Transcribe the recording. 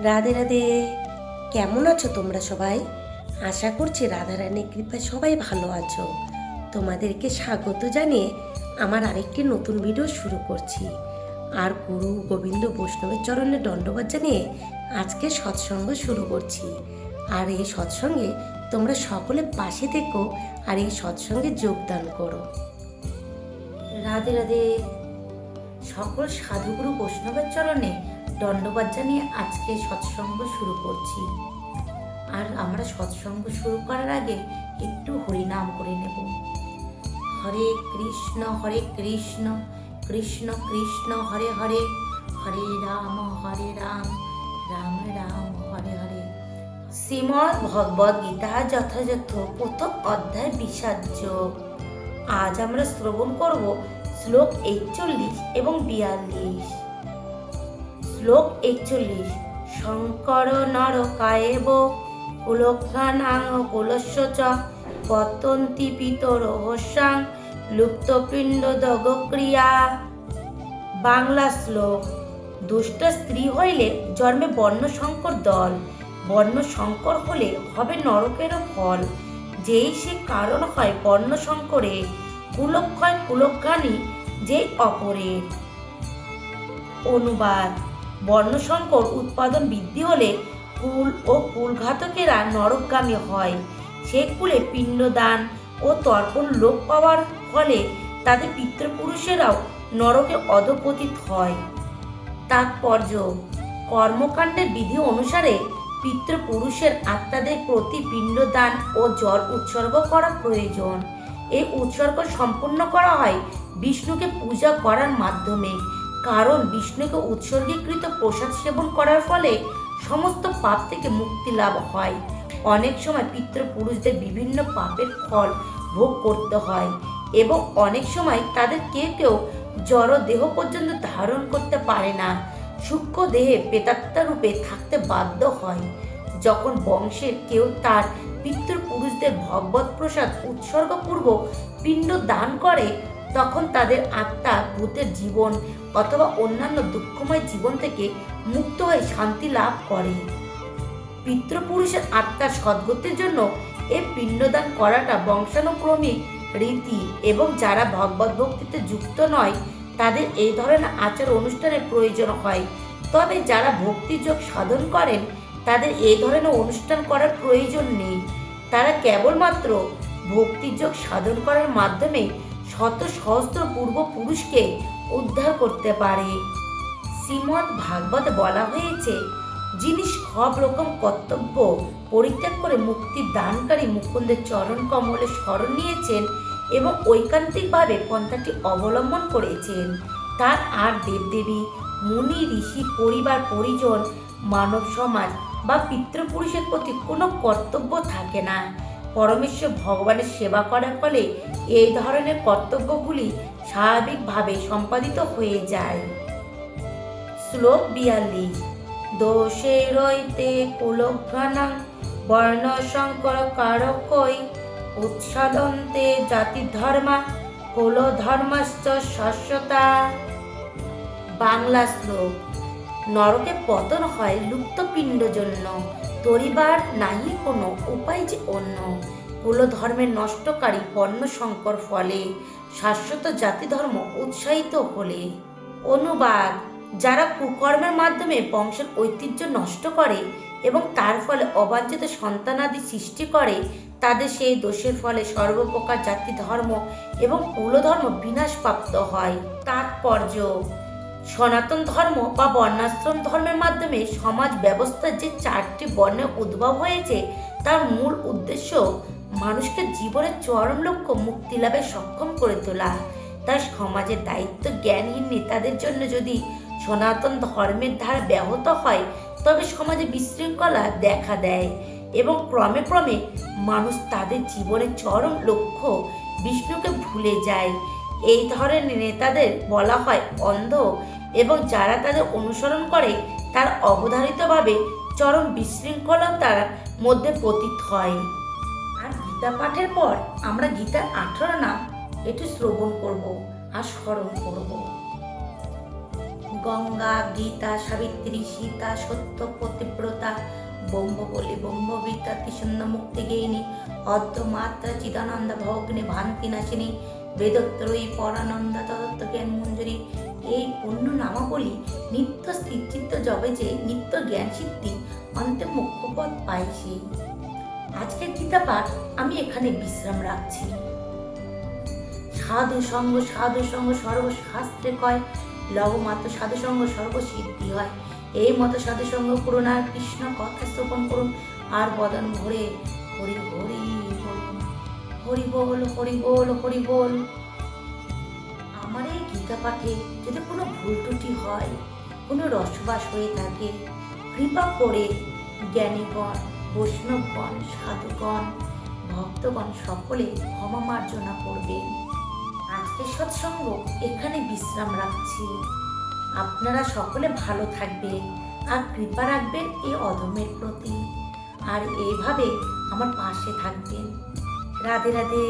রাধে রাধে। কেমন আছো তোমরা সবাই? আশা করছি রাধারানীর কৃপায় সবাই ভালো আছো। তোমাদেরকে স্বাগত জানিয়ে আমার আরেকটি নতুন ভিডিও শুরু করছি। আর গুরু গোবিন্দ বৈষ্ণবের চরণে দণ্ডবাদ জানিয়ে আজকে সৎসঙ্গ শুরু করছি। আর এই সৎসঙ্গে তোমরা সকলে পাশে থেকো আর এই সৎসঙ্গে যোগদান করো। রাধে রাধে। সকল সাধুগুরু বৈষ্ণবের চরণে দণ্ডবাদ জানিয়ে আজকে সৎসঙ্গ শুরু করছি। আর আমরা সৎসঙ্গ শুরু করার আগে একটু হরিনাম করে নেব। হরে কৃষ্ণ হরে কৃষ্ণ কৃষ্ণ কৃষ্ণ, হরে হরে। হরে রাম হরে রাম রাম রাম, হরে হরে। শ্রীমদ ভগবদ গীতা যথাযথ প্রথম অধ্যায় বিষাদ্য আজ আমরা শ্রবণ করব শ্লোক একচল্লিশ এবং বিয়াল্লিশ। শ্লোক একচল্লিশ। শঙ্কর নর কায়েব কুলক্ষানাং কুলস্য চ পতন্তি পিতর হস্যাং লুপ্তপিণ্ড দগক্রিয়া। বাংলা শ্লোক, দুষ্ট স্ত্রী হইলে জন্মে বর্ণ শঙ্কর দল বর্ণ শঙ্কর হলে হবে নরকেরও ফল। যেই সে কারণ হয় বর্ণ শঙ্করে কুলক্ষয় কুলজ্ঞানী যে অপরের। অনুবাদ বর্ণসংকর উৎপাদন বৃদ্ধি হলে কুল ও কুলঘাতকেরা নরকগামী হয়। সে কুলে পিণ্ডদান ও তর্পণ লোপ পাওয়ার ফলে তাদের পিতৃপুরুষেরাও নরকে অধপতিত হয়। তাৎপর্য, কর্মকাণ্ডের বিধি অনুসারে পিতৃপুরুষের আত্মাদের প্রতি পিণ্ডদান ও জল উৎসর্গ করা প্রয়োজন। এই উৎসর্গ সম্পূর্ণ করা হয় বিষ্ণুকে পূজা করার মাধ্যমে। কারণ বিষ্ণুকে উৎসর্গীকৃত প্রসাদ সেবন করার ফলে সমস্ত পাপ থেকে মুক্তি লাভ হয়। অনেক সময় পিতৃপুরুষদের বিভিন্ন পাপের ফল ভোগ করতে হয় এবং অনেক সময় তাদের কেউ কেউ জড় দেহ পর্যন্ত ধারণ করতে পারে না। সূক্ষ্ম দেহে প্রেতাত্মা রূপে থাকতে বাধ্য হয়। যখন বংশের কেউ তার পিতৃপুরুষদের ভগবত প্রসাদ উৎসর্গপূর্বক পিণ্ড দান করে তখন তাদের আত্মা ভূতের জীবন অথবা অন্যান্য দুঃখময় জীবন থেকে মুক্ত হয়ে শান্তি লাভ করে। পিতৃপুরুষের আত্মার সদ্গতির জন্য এ পিণ্ডদান করাটা বংশানুক্রমিক রীতি এবং যারা ভগবত ভক্তিতে যুক্ত নয়, তাদের এই ধরনের আচার অনুষ্ঠানের প্রয়োজন হয়। তবে যারা ভক্তিযোগ সাধন করেন, তাদের এই ধরনের অনুষ্ঠান করার প্রয়োজন নেই। তারা কেবলমাত্র ভক্তিযোগ সাধন করার মাধ্যমে শত সহস্র পূর্বপুরুষকে উদ্ধার করতে পারে। শ্রীমৎ ভাগবত বলা হয়েছে, যিনি সব রকম কর্তব্য পরিত্যাগ করে মুক্তির দানকারী মুকুন্দের চরণ কমলে স্মরণ নিয়েছেন এবং ঐকান্তিকভাবে পন্থাটি অবলম্বন করেছেন। তার আর দেবদেবী, মুনি, ঋষি, পরিবার, পরিজন, মানব সমাজ বা পিতৃপুরুষের প্রতি কোনো কর্তব্য থাকে না। পরমেশ্বর ভগবানের সেবা করার ফলে এই ধরনের কর্তব্যগুলি স্বাভাবিকভাবে সম্পাদিত হয়ে যায়। শ্লোক বিয়াল্লিশ। দোষে রইতে কুলঘ্রাণাং, বর্ণ শঙ্কর কারকই, উৎসাদন্তে জাতি ধর্মা কুল ধর্মাশ্চ শাশ্বতা। বাংলা শ্লোক। নরকে পতন হয় লুপ্তপিণ্ড জন্য তরিবার নাহি কোনো উপায় যে অন্য। কুলধর্মের নষ্টকারী বর্ণ সংকর ফলে, শাশ্বত জাতি ধর্ম উৎসাহিত হলে। অনুবাদ, যারা কুকর্মের মাধ্যমে বংশের ঐতিহ্য নষ্ট করে এবং তার ফলে অবাঞ্ছিত সন্তানাদি সৃষ্টি করে, তাদের সেই দোষের ফলে সর্বপ্রকার জাতি ধর্ম এবং কুলধর্ম বিনাশপ্রাপ্ত হয়। তাৎপর্য সনাতন ধর্ম বা বর্ণাশ্রম ধর্মের মাধ্যমে সমাজ ব্যবস্থার যে চারটি বর্ণের উদ্ভব হয়েছে, তার মূল উদ্দেশ্য মানুষকে জীবনের চরম লক্ষ্য মুক্তি লাভে সক্ষম করে তোলা। তার সমাজের দায়িত্ব জ্ঞানহীন নেতাদের জন্য যদি সনাতন ধর্মের ধারা ব্যাহত হয়, তবে সমাজে বিশৃঙ্খলা দেখা দেয় এবং ক্রমে ক্রমে মানুষ তাদের জীবনের চরম লক্ষ্য বিষ্ণুকে ভুলে যায়। এই ধরনের নেতাদের বলা হয় অন্ধ এবং যারা তাদের অনুসরণ করে, তার অবধারিতভাবে চরম বিশৃঙ্খলতার মধ্যে পতিত হয়। আর গীতা পাঠের পর আমরা গীতার আঠারো নাম একটু শ্রবণ করব আর স্মরণ করব। গঙ্গা, গীতা, সাবিত্রী, সীতা, সত্য, পতিব্রতা ব্রহ্ম বলে ব্রহ্মবিদ্যা কৃষ্ণ মুক্তি গেইনি অর্ধ মাত্রা, চিদানন্দ ভগ্নে, ভান্তি নাশিনী বেদত্রয়ী পরানন্দা তত্ত্ব জ্ঞান মঞ্জুরি। এই পূর্ণ নামাবলী নিত্য স্থিরচিত্ত জবে যে নিত্য জ্ঞান সিদ্ধি, অন্তে মুখ্য পথ পাই সেই আজকের গীতা পাঠ আমি এখানে বিশ্রাম রাখছি। সাধু সঙ্গ সাধু সঙ্গ সর্বশাস্ত্রে কয়, লবমাত্র সাধু সঙ্গ সর্বসিদ্ধি হয়। এই মতো সাধু সঙ্গ করুন আর কৃষ্ণ কথা স্থাপন করুন, আর বদন ভরে হরি হরি বলুন। হরি বল হরি বল হরি বল আমার এই গীতা পাঠে যদি কোনো ভুল ত্রুটি হয়, কোনো রসবাস হয়ে থাকে, কৃপা করে জ্ঞানীগণ, বৈষ্ণবগণ, সাধুগণ, ভক্তগণ সকলে ক্ষমা মার্জনা করবেন। আজকের সৎসঙ্গ এখানে বিশ্রাম রাখছি। আপনারা সকলে ভালো থাকবেন আর কৃপা রাখবেন এই অধমের প্রতি। আর এইভাবে আমার পাশে থাকবেন। রাধে রাধে